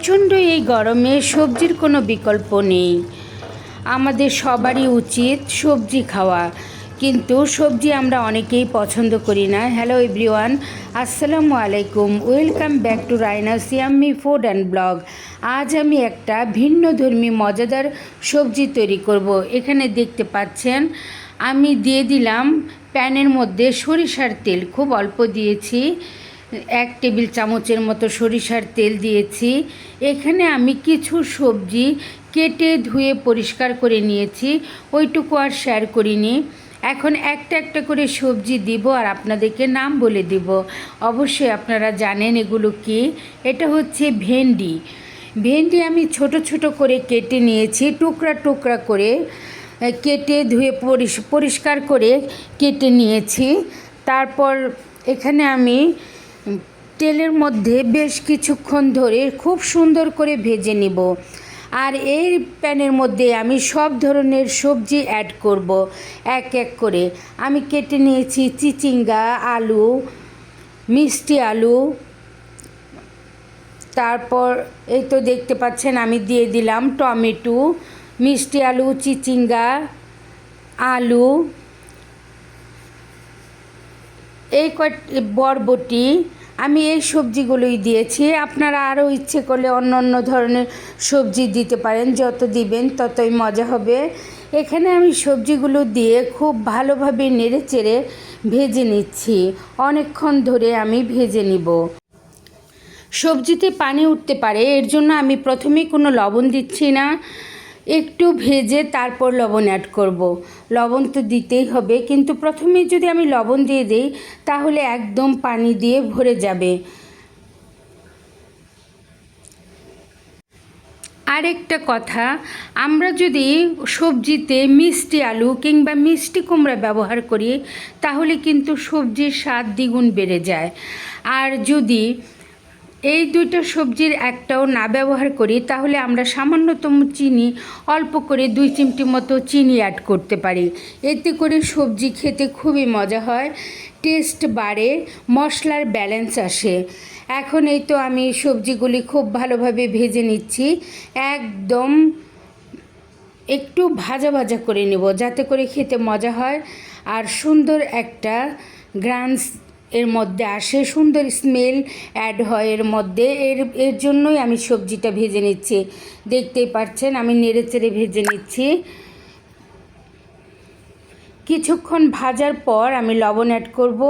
প্রচণ্ড এই গরমে সবজির কোনো বিকল্প নেই। আমাদের সবারই উচিত সবজি খাওয়া। কিন্তু সবজি আমরা অনেকেই পছন্দ করি না। হ্যালো এভরিওয়ান আসসালামু আলাইকুম। Welcome back to Raina Siyammi food and blog আজ আমি একটা ভিন্ন ধর্মী, মজাদার সবজি তৈরি করব। এখানে দেখতে পাচ্ছেন, আমি দিয়ে দিলাম প্যানের মধ্যে সরিষার তেল। খুব অল্প দিয়েছি। এক টেবিল চামচের মতো সরিষার তেল দিয়েছি। এখানে আমি কিছু সবজি কেটে ধুয়ে পরিষ্কার করে নিয়েছি, ওইটুকু আর শেয়ার করিনি। এখন একটা একটা করে সবজি দিব আর আপনাদেরকে নাম বলে দিব। অবশ্যই আপনারা জানেন এগুলো কি। এটা হচ্ছে ভেন্ডি। ভেন্ডি আমি ছোট ছোট করে কেটে নিয়েছি, টুকরা টুকরা করে কেটে ধুয়ে পরিষ- পরিষ্কার করে কেটে নিয়েছি। তারপর এখানে আমি তেলের মধ্যে বেশ কিছুক্ষণ ধরে খুব সুন্দর করে ভেজে নিব। আর এই প্যানের মধ্যে আমি সব ধরনের সবজি অ্যাড করব। এক এক করে। আমি কেটে নিয়েছি চিচিঙ্গা, আলু, মিষ্টি আলু। তারপর এই তো দেখতে পাচ্ছেন আমি দিয়ে দিলাম টমেটো, মিষ্টি আলু, চিচিঙ্গা, আলু। এই কয় বরবটি আমি এই সবজিগুলোই দিয়েছি। আপনারা আরও ইচ্ছে করলে অন্য অন্য ধরনের সবজি দিতে পারেন, যত দিবেন ততই মজা হবে। এখানে আমি সবজিগুলো দিয়ে খুব ভালোভাবে নেড়ে চেড়ে ভেজে নিচ্ছি। অনেকক্ষণ ধরে আমি ভেজে নিব। সবজিতে পানি উঠতে পারে, এর জন্য আমি প্রথমেই কোনো লবণ দিচ্ছি না। একটু ভেজে তারপর লবণ অ্যাড করব। লবণ তো দিতেই হবে, কিন্তু প্রথমেই যদি আমি লবণ দিয়ে দিই, তাহলে একদম পানি দিয়ে ভরে যাবে আরেকটা কথা, আমরা যদি সবজিতে মিষ্টি আলু কিংবা মিষ্টি কুমড়া ব্যবহার করি, তাহলে কিন্তু সবজির স্বাদ দ্বিগুণ বেড়ে যায় আর যদি এই দুইটা সবজির একটাও না ব্যবহার করি, তাহলে আমরা সামান্যতম চিনি, অল্প করে দুই চিমটি মতো চিনি অ্যাড করতে পারি। এতে করে সবজি খেতে খুবই মজা হয় টেস্ট বাড়ে, মশলার ব্যালেন্স আসে। এখন এই তো আমি সবজিগুলি খুব ভালোভাবে ভেজে নিচ্ছি, একদম একটু ভাজা ভাজা করে নেব, যাতে করে খেতে মজা হয়। আর সুন্দর একটা গ্রান্স এর মধ্যে আসে, সুন্দর স্মেল অ্যাড হয় এর মধ্যে। এর এর জন্যই আমি সবজিটা ভেজে নিচ্ছি। দেখতেই পাচ্ছেন, আমি নেড়ে চেড়ে ভেজে নিচ্ছি। কিছুক্ষণ ভাজার পর আমি লবণ অ্যাড করব।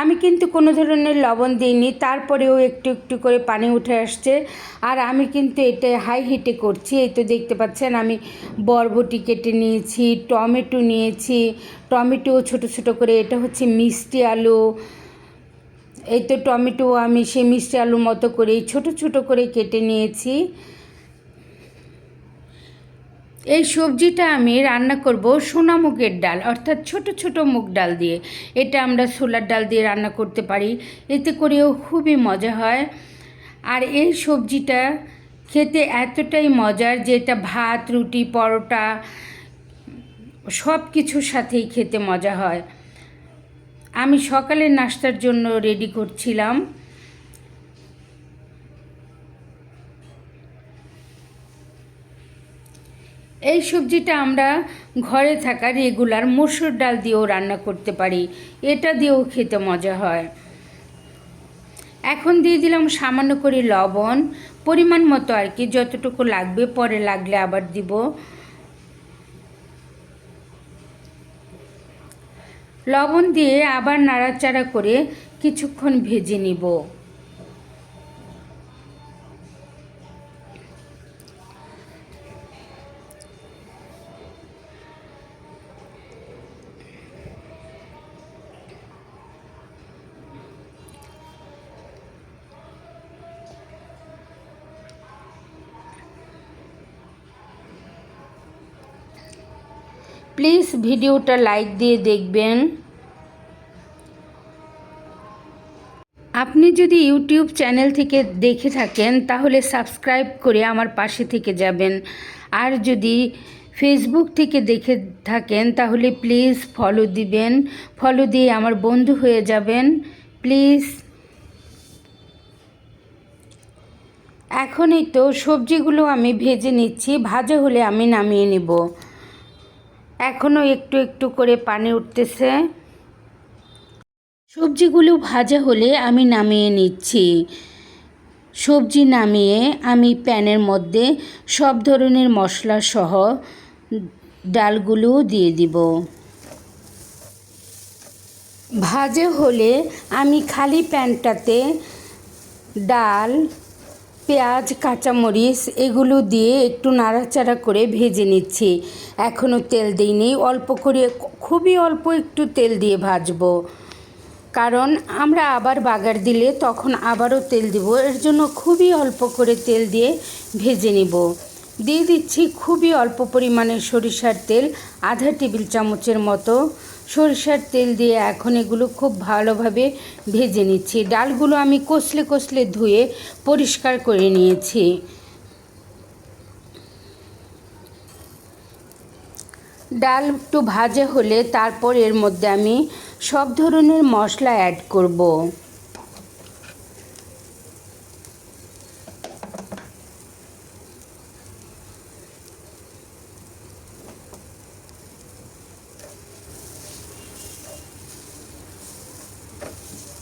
আমি কিন্তু কোনো ধরনের লবণ দিইনি, তারপরেও একটু একটু করে পানি উঠে আসছে। আর আমি কিন্তু এটা হাই হিটে করছি, এই তো দেখতে পাচ্ছেন আমি বরবটি কেটে নিয়েছি, টমেটো নিয়েছি টমেটো ছোট ছোট করে, এটা হচ্ছে মিষ্টি আলু। এই তো টমেটো আমি সেই মিষ্টি আলুর মতো করে ছোট ছোট করে কেটে নিয়েছি। এই সবজিটা আমি রান্না করব সোনা মুগের ডাল, অর্থাৎ ছোট ছোট মুগ ডাল দিয়ে। এটা আমরা ছোলার ডাল দিয়ে রান্না করতে পারি, এতে করেও খুবই মজা হয়। আর এই সবজিটা খেতে এতটাই মজার যে এটা ভাত, রুটি, পরোটা সব কিছুর সাথেই খেতে মজা হয়। আমি সকালের নাস্তার জন্য রেডি করছিলাম। এই সবজিটা আমরা ঘরে থাকা রেগুলার মসুর ডাল দিয়েও রান্না করতে পারি। এটা দিয়েও খেতে মজা হয়। এখন দিয়ে দিলাম সামান্য করে লবণ। পরিমাণ মতো আর কি, যতটুকু লাগবে, পরে লাগলে আবার দিব। লবণ দিয়ে আবার নাড়াচাড়া করে কিছুক্ষণ ভেজে নিব। প্লিজ ভিডিওটা লাইক দিয়ে দেখবেন। আপনি যদি ইউটিউব চ্যানেল থেকে দেখে থাকেন, তাহলে সাবস্ক্রাইব করে আমার পাশে থেকে যাবেন। আর যদি ফেসবুক থেকে দেখে থাকেন, তাহলে প্লিজ ফলো দিবেন। ফলো দিয়ে আমার বন্ধু হয়ে যাবেন। প্লিজ এখনই তো সবজিগুলো আমি ভেজে নিচ্ছি। ভাজা হলে আমি নামিয়ে নেব। এখনও একটু একটু করে পানি উঠতেছে। সবজিগুলো ভাজা হলে আমি নামিয়ে নিচ্ছি। সবজি নামিয়ে আমি প্যানের মধ্যে সব ধরনের মশলা সহ ডালগুলো দিয়ে দিব। ভাজা হলে আমি খালি প্যানটাতে ডাল পেঁয়াজ, কাঁচামরিচ এগুলো দিয়ে একটু নাড়াচাড়া করে ভেজে নিচ্ছি। এখনও তেল দিইনি, অল্প করে, খুবই অল্প একটু তেল দিয়ে ভাজবো। কারণ আমরা আবার বাগার দিলে তখন আবারও তেল দিব, এর জন্য খুবই অল্প করে তেল দিয়ে ভেজে নিব। দিয়ে দিচ্ছি খুবই অল্প পরিমাণে সরিষার তেল, আধা টেবিল চামচের মতো। সরিষার তেল দিয়ে এখন এগুলো খুব ভালোভাবে ভেজে নিচ্ছি। ডালগুলো আমি কষলে কষলে ধুয়ে পরিষ্কার করে নিয়েছি। ডাল একটু ভাজা হলে তারপর এর মধ্যে আমি সব ধরনের মশলা অ্যাড করব।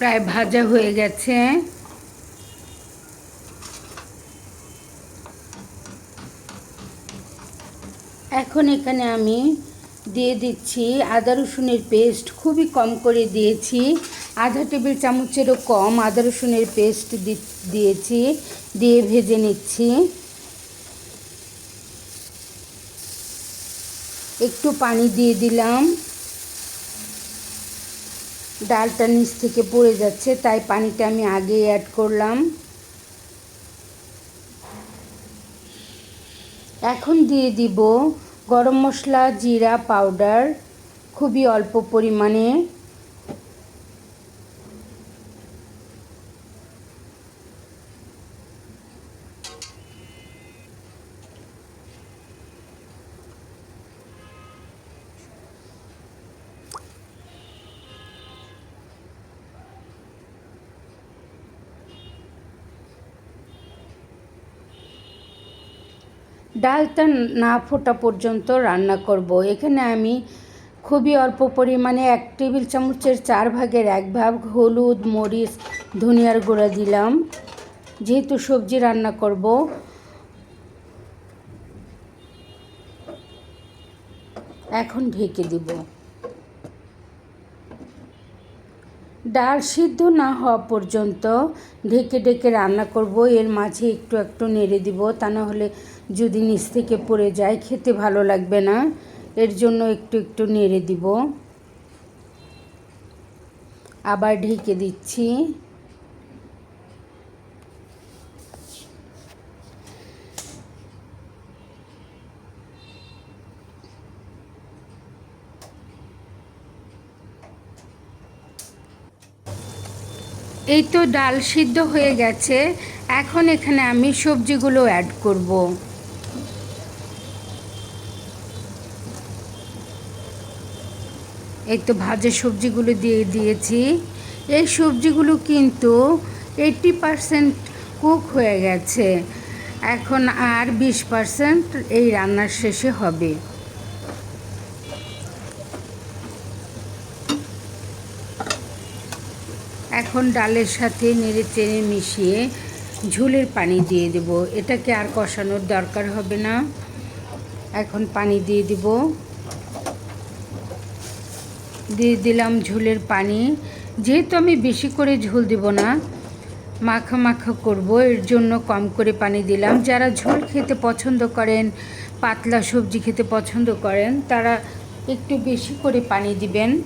প্রায় ভাজা হয়ে গেছে। এখন এখানে আমি দিয়ে দিচ্ছি আদা রসুনের পেস্ট। খুবই কম করে দিয়েছি। আধা টেবিল চামচেরও কম আদা রসুনের পেস্ট দিয়েছি, দিয়ে ভেজে নিচ্ছি। একটু পানি দিয়ে দিলাম। ডালটা নিচ থেকে পড়ে যাচ্ছে, তাই পানিটা আমি আগে অ্যাড করলাম। এখন দিয়ে দিব গরম মশলা, জিরা পাউডার খুবই অল্প পরিমাণে। ডালটা না ফোটা পর্যন্ত রান্না করব। এখানে আমি খুবই অল্প পরিমাণে এক টেবিল চামচের চার ভাগের এক ভাগ হলুদ, মরিচ, ধনিয়ার গুঁড়া দিলাম। যেহেতু সবজি রান্না করব, এখন ঢেকে দিব। ডাল সিদ্ধ না হওয়া পর্যন্ত ঢেকে ঢেকে রান্না করব। এর মাঝে একটু একটু নেড়ে দিব, তা না হলে যদি নিচ থেকে পড়ে যায়, খেতে ভালো লাগবে না। এর জন্য একটু একটু নেড়ে দিব। আবার ঢেকে দিচ্ছি। এই তো ডাল সিদ্ধ হয়ে গেছে। এখন এখানে আমি সবজিগুলো অ্যাড করব। এই তো ভাজা সবজিগুলো দিয়ে দিয়েছি। এই সবজিগুলো কিন্তু এইটটি পারসেন্ট কুক হয়ে গেছে। এখন আর বিশ পারসেন্ট এই রান্নার শেষে হবে। এখন ডালের সাথে নেড়ে চেড়ে মিশিয়ে ঝোলের পানি দিয়ে দেব। এটাকে আর কষানোর দরকার হবে না। এখন পানি দিয়ে দেব। দিয়ে দিলাম ঝোলের পানি। যেহেতু আমি বেশি করে ঝোল দেব না, মাখা মাখা করব, এর জন্য কম করে পানি দিলাম। যারা ঝোল খেতে পছন্দ করেন, পাতলা সবজি খেতে পছন্দ করেন, তারা একটু বেশি করে পানি দিবেন।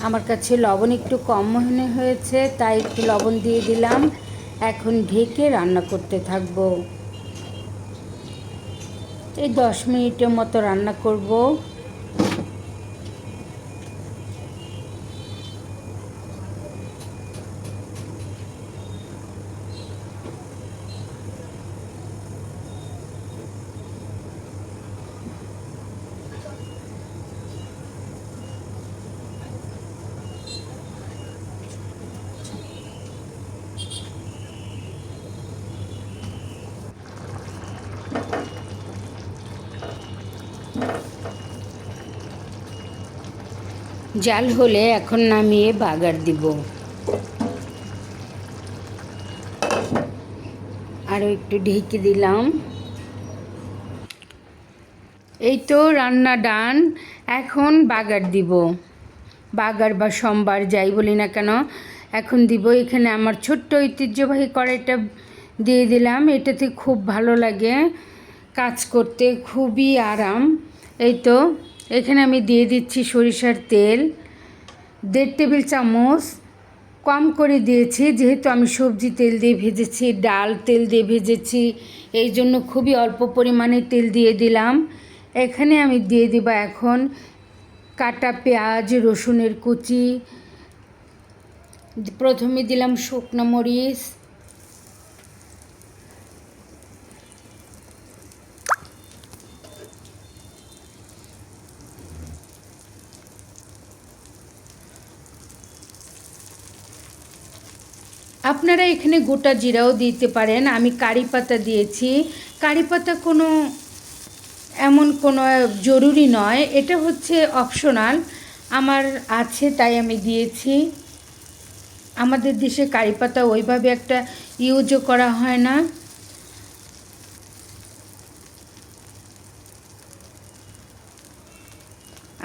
আমার কাছে লবণ একটু কম মনে হয়েছে, তাই একটু লবণ দিয়ে দিলাম। এখন ঢেকে রান্না করতে থাকব। এই দশ মিনিটের মতো রান্না করব। জাল হলে এখন নামিয়ে বাগার দিব। আরও একটু ঢেকে দিলাম। এই তো রান্না ডান, এখন বাগার দিব। বাগার বা সোমবার যাই বলি না কেন, এখন দিব এখানে আমার ছোট্ট ঐতিহ্যবাহী কড়াইটা দিয়ে দিলাম, এটাতে খুব ভালো লাগে, কাজ করতে খুবই আরাম। এই তো এখানে আমি দিয়ে দিচ্ছি সরিষার তেল, দেড় টেবিল চামচ কম করে দিয়েছি, যেহেতু আমি সবজি তেল দিয়ে ভেজেছি, ডাল তেল দিয়ে ভেজেছি, এই জন্য খুবই অল্প পরিমাণে তেল দিয়ে দিলাম। এখানে আমি দিয়ে দিব এখন কাটা পেঁয়াজ, রসুনের কুচি, প্রথমে দিলাম শুকনো মরিচ আপনারা এখানে গোটা জিরাও দিতে পারেন। আমি কারি পাতা দিয়েছি। কারি পাতা কোনো এমন কোনো জরুরি নয়। এটা হচ্ছে অপশনাল আমার আছে, তাই আমি দিয়েছি। আমাদের দেশে কারি পাতা ওইভাবে একটা ইউজও করা হয় না।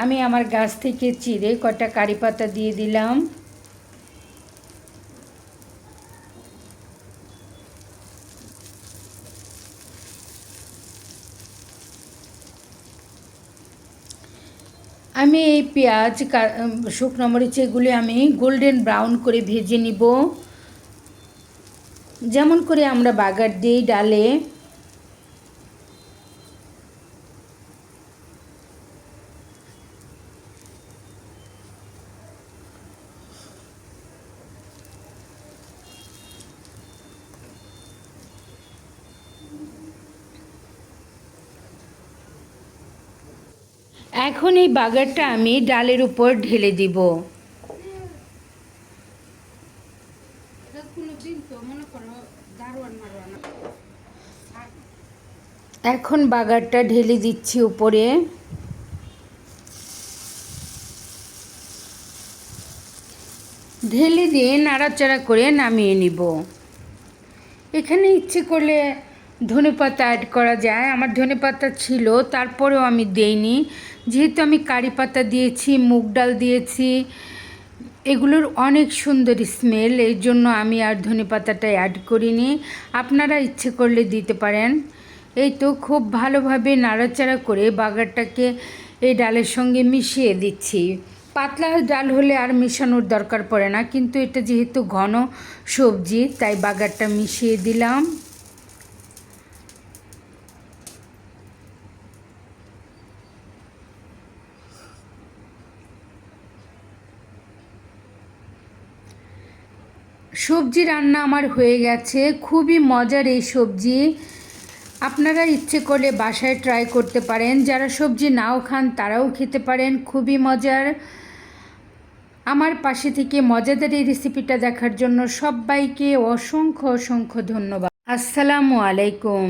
আমি আমার গাছ থেকে চিড়ে কটা কারি পাতা দিয়ে দিলাম। আমি এই পেঁয়াজ শুকনো মরিচ এগুলি আমি গোল্ডেন ব্রাউন করে ভেজে নিব। যেমন করে আমরা বাগার দিই ডালে। এখন এই বাগারটা আমি ডালের উপর ঢেলে দিব। এখন বাগারটা ঢেলে দিচ্ছি উপরে। ঢেলে দিয়ে নাড়াচাড়া করে নামিয়ে নিব। এখানে ইচ্ছে করলে ধনে পাতা অ্যাড করা যায়। আমার ধনে পাতা ছিল, তারপরেও আমি দেইনি। যেহেতু আমি কারি পাতা দিয়েছি, মুগ ডাল দিয়েছি, এগুলোর অনেক সুন্দর স্মেল এই জন্য আমি আর ধনে পাতাটা অ্যাড করিনি। আপনারা ইচ্ছে করলে দিতে পারেন। এই তো খুব ভালোভাবে নাড়াচাড়া করে বাগারটাকে এই ডালের সঙ্গে মিশিয়ে দিচ্ছি। পাতলা ডাল হলে আর মেশানোর দরকার পড়ে না, কিন্তু এটা যেহেতু ঘন সবজি, তাই বাগারটা মিশিয়ে দিলাম। সবজি রান্না আমার হয়ে গেছে, খুবই মজার এই সবজি। আপনারা ইচ্ছে করলে বাসায় ট্রাই করতে পারেন, যারা সবজি নাও খান তারাও খেতে পারেন, খুবই মজার। আমার পাশে থেকে মজাদার এই রেসিপিটা দেখার জন্য সবাইকে অসংখ্য অসংখ্য ধন্যবাদ। আসসালামু আলাইকুম।